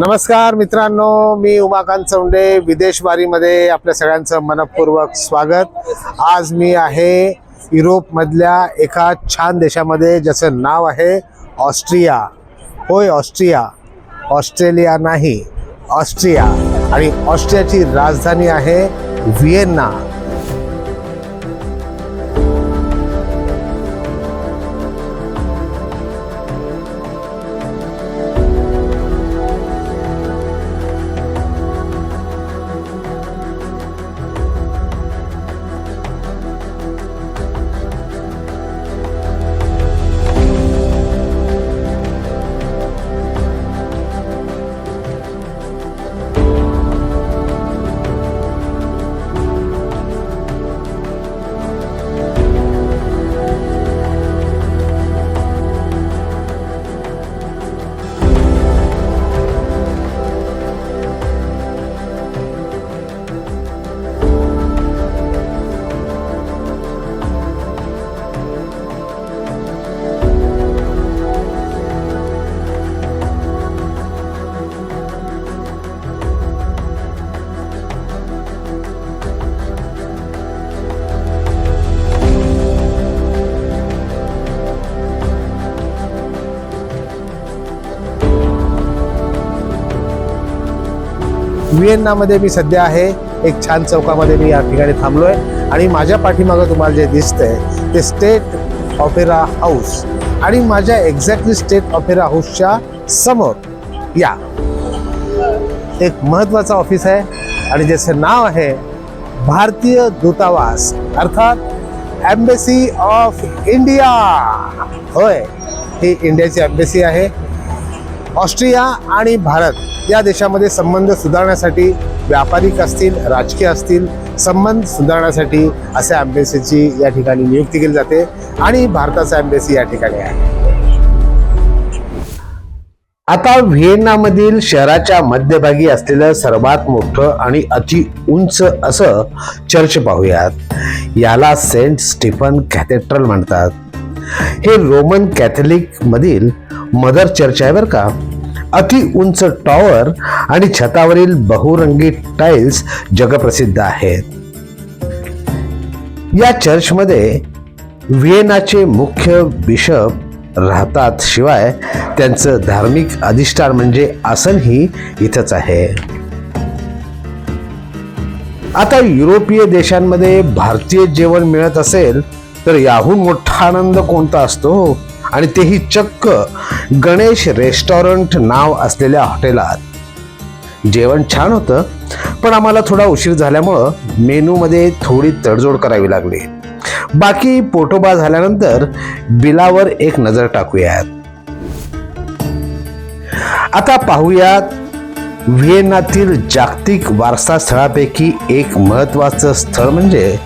नमस्कार मित्रांनो मी उमाकांत चौंडे विदेशवारीमध्ये आपल्या सगळ्यांचं मनपूर्वक स्वागत. आज मी आहे युरोपमधल्या एका छान देशामध्ये ज्याचं नाव आहे ऑस्ट्रिया. होय ऑस्ट्रिया. ऑस्ट्रेलिया नाही ऑस्ट्रिया. आणि ऑस्ट्रियाची राजधानी आहे व्हिएन्ना. व्हिएन्नामध्ये मी सध्या आहे. एक छान चौकामध्ये मी या ठिकाणी थांबलो आहे आणि माझ्या पाठीमागं तुम्हाला जे दिसतंय ते स्टेट ऑपेरा हाऊस आणि माझ्या एक्झॅक्टली स्टेट ऑपेरा हाऊसच्या समोर या. एक महत्त्वाचं ऑफिस आहे. आणि ज्याचं नाव आहे भारतीय दूतावास. अर्थात एम्बेसी ऑफ इंडिया होय ही इंडियाची एम्बेसी आहे. ऑस्ट्रिया आणि भारत या देशामध्ये संबंध सुधारण्यासाठी व्यापारिक असतील राजकीय असतील संबंध सुधारण्यासाठी अशा एम्बेसीची या ठिकाणी नियुक्ती केली जाते आणि भारताचा एम्बेसी या ठिकाणी आहे. आता व्हिएन्नामधील शहराच्या मध्यभागी असलेलं सर्वात मोठं आणि अति उंच असं चर्च पाहूयात. याला सेंट स्टीफन कॅथेड्रल म्हणतात. हे रोमन कॅथलिक मधील मदर चर्च आहे बरं का? अति उंच टॉवर आणि छतावरील बहुरंगी टाइल्स जगप्रसिद्ध आहेत. या चर्चमध्ये व्हिएनाचे मुख्य बिशप राहतात शिवाय त्यांचं धार्मिक अधिष्ठान म्हणजे आसनही इथंच आहे. आता युरोपीय देशांमध्ये भारतीय जेवण मिळत असेल तर याहून मोठा आनंद कोणता असतो? आणि तेही चक्क गणेश रेस्टॉरंट नाव असलेल्या हॉटेलात. जेवण छान होतं पण आम्हाला थोडा उशीर झाल्यामुळं मेनूमध्ये थोडी तडजोड करावी लागली. बाकी पोटोबा झाल्यानंतर बिलावर एक नजर टाकूयात. आता पाहूयात व्हिएन्नातील जागतिक वारसा स्थळापैकी एक महत्वाचं स्थळ म्हणजे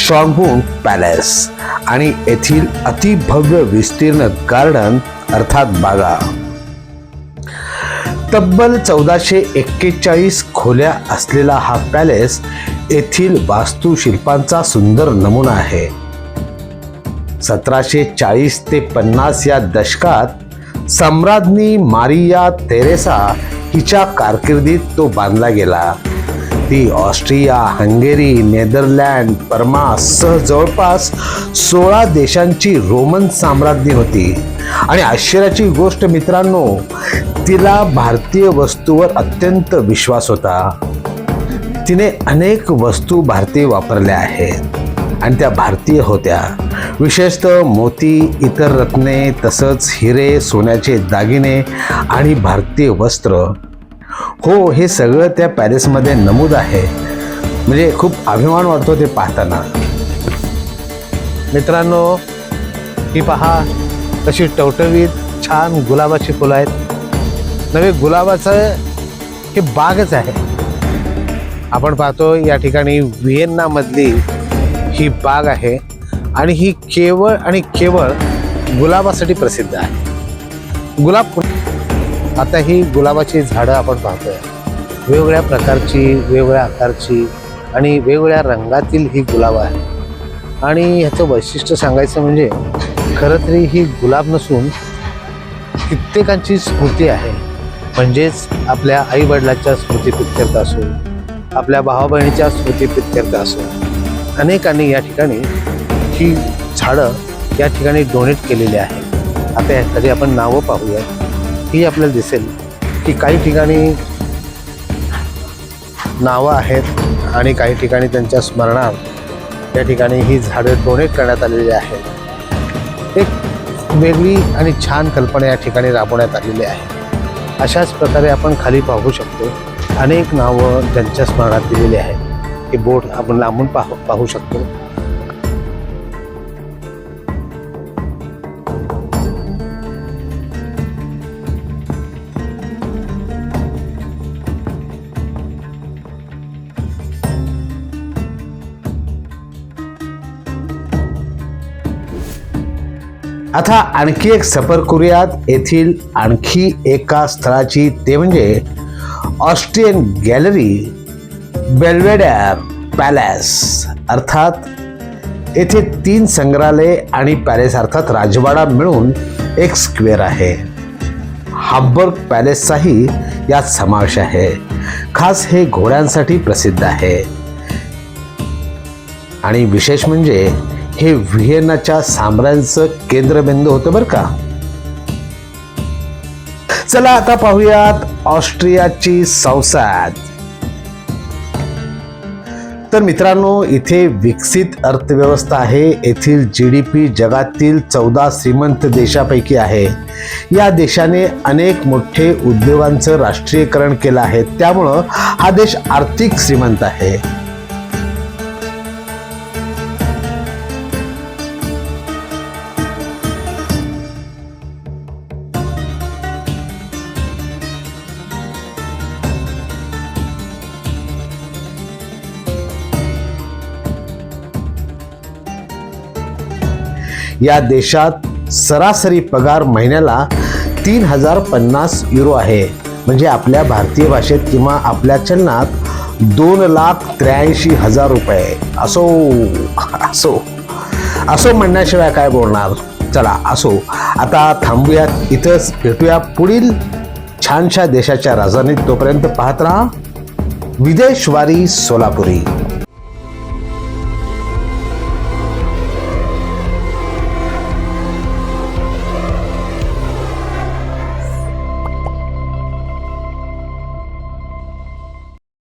स्ट्रॉंगहोम पॅलेस. आणि येथील अतिभव्य विस्तीर्ण गार्डन अर्थात बागा. तब्बल चौदाशे एक्केचाळीस खोल्या असलेला हा पॅलेस येथील वास्तुशिल्पांचा सुंदर नमुना आहे. सतराशे चाळीस ते पन्नास या दशकात सम्राज्ञी मारिया तेरेसा हिच्या कारकिर्दीत तो बांधला गेला. ती ऑस्ट्रिया हंगेरी नेदरलँड परमा सह जवळपास सोळा देशांची रोमन साम्राज्ञी होती. आणि आश्चर्याची गोष्ट मित्रांनो तिला भारतीय वस्तूवर अत्यंत विश्वास होता. तिने अनेक वस्तू भारतीय वापरल्या आहेत. आणि त्या भारतीय होत्या. विशेषतः मोती इतर रत्ने तसंच हिरे सोन्याचे दागिने आणि भारतीय वस्त्र. हो हे सगळं त्या पॅलेसमध्ये नमूद आहे. म्हणजे खूप अभिमान वाटतो ते पाहताना. मित्रांनो ही पहा कशी टवटवीत छान गुलाबाची फुलं आहेत. नवे गुलाबाचं हे बागच आहे. आपण पाहतो या ठिकाणी व्हिएन्नामधली ही बाग आहे आणि ही केवळ आणि केवळ गुलाबासाठी प्रसिद्ध आहे. गुलाब आता ही गुलाबाची झाडं आपण पाहतोय. वेगवेगळ्या प्रकारची वेगवेगळ्या आकारची आणि वेगवेगळ्या रंगातील ही गुलाब आहे. आणि ह्याचं वैशिष्ट्य सांगायचं म्हणजे खरं तरी ही गुलाब नसून कित्येकांची स्मृती आहे. म्हणजेच आपल्या आईवडिलाच्या स्मृतीप्रित्यर्थ असो आपल्या भावा बहिणीच्या स्मृतीप्रित्यर्थ असो अनेकांनी या ठिकाणी ही झाडं या ठिकाणी डोनेट केलेली आहे आता यासाठी आपण नावं पाहूया ही आपल्याला दिसेल की काही ठिकाणी नावं आहेत आणि काही ठिकाणी त्यांच्या स्मरणार्थ या ठिकाणी ही झाडं डोनेट करण्यात आलेली आहेत. एक वेगळी आणि छान कल्पना या ठिकाणी राबवण्यात आलेली आहे. अशाच प्रकारे आपण खाली पाहू शकतो अनेक नावं ज्यांच्या स्मरणात दिलेली आहेत. हे बोट आपण लांबून पाहू पाहू शकतो. आता आणखी एक सफर करूयात. येथील आणखी एका स्थळाची. ते म्हणजे ऑस्ट्रियन गॅलरी बेल्वेडॅर पॅलेस. अर्थात येथे तीन संग्रहालय आणि पॅलेस अर्थात राजवाडा मिळून एक स्क्वेअर आहे. हाबर्ग पॅलेसचाही यात समावेश आहे. खास हे घोड्यांसाठी प्रसिद्ध आहे. आणि विशेष म्हणजे हे व्हिएनाच्या साम्राज्याचं केंद्रबिंदू होतं बरं का? चला आता पाहूयात ऑस्ट्रियाची संसद. तर मित्रांनो इथे विकसित अर्थव्यवस्था आहे. येथील जी डी पी जगातील चौदा श्रीमंत देशापैकी आहे. या देशाने अनेक मोठे उद्योगांचं राष्ट्रीयकरण केलं आहे. त्यामुळं हा देश आर्थिक श्रीमंत आहे. या देशात सरासरी पगार महिन्याला तीन हजार पन्नास युरो आहे. म्हणजे आपल्या भारतीय भाषेत किंवा आपल्या चलनात दोन लाख त्र्याऐंशी हजार रुपये. असो असो. असो म्हणण्याशिवाय काय बोलणार? चला असो. आता थांबूयात इथंच भेटूया पुढील छानशा देशाच्या राजधानीत तोपर्यंत पाहत राहा. विदेशवारी सोलापुरी.